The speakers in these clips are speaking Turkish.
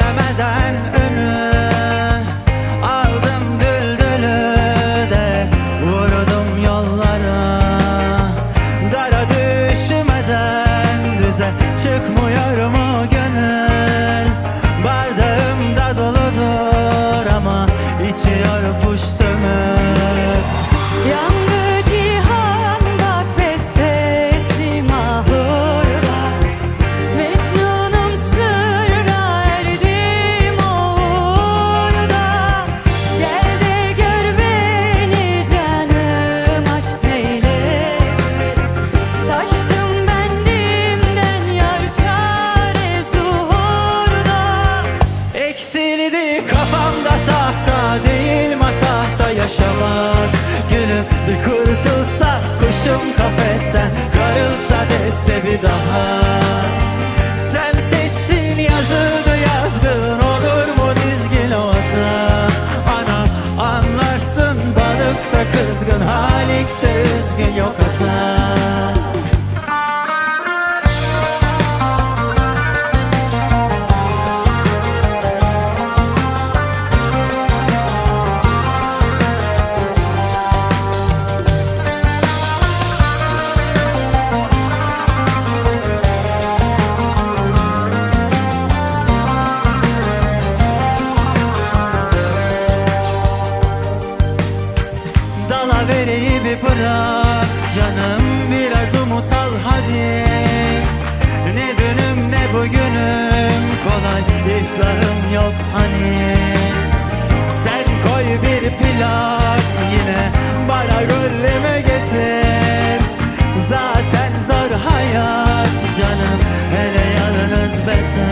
Göremeden önü. Aldım düldülü de Vurdum yollara Dara düşmeden Düze çıkmıyor mu gönül. Bardağım da doludur ama içiyor puştumu Yandı değil matahta yaşamak. Gülüm bir kurtulsa kuşum kafesten Karılsa deste bir daha. Sen seçtin yazıldı yazgın olur mu dizgin ota Anam anlarsın balıkta kızgın halikte üzgün yok hata bırak canım biraz umut al hadi. Ne dünüm ne bugünüm kolay iflahım yok hani. Sen koy bir plak yine bana gönlüme getir. Zaten zor hayat canım hele yalnız beter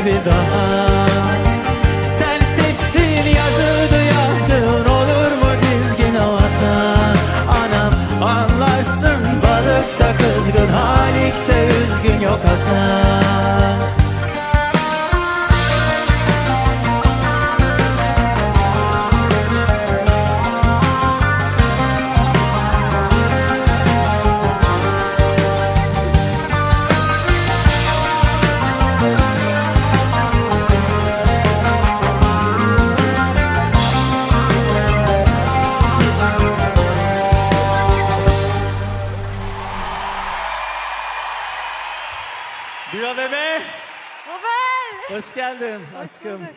daha Sen seçtin yazıldı yazgın olur mu dizgin o vatan Anam anlarsın balıkta kızgın halikte üzgün yok hata Bira bebe Babel hoş geldin Hoş aşkım. bulduk.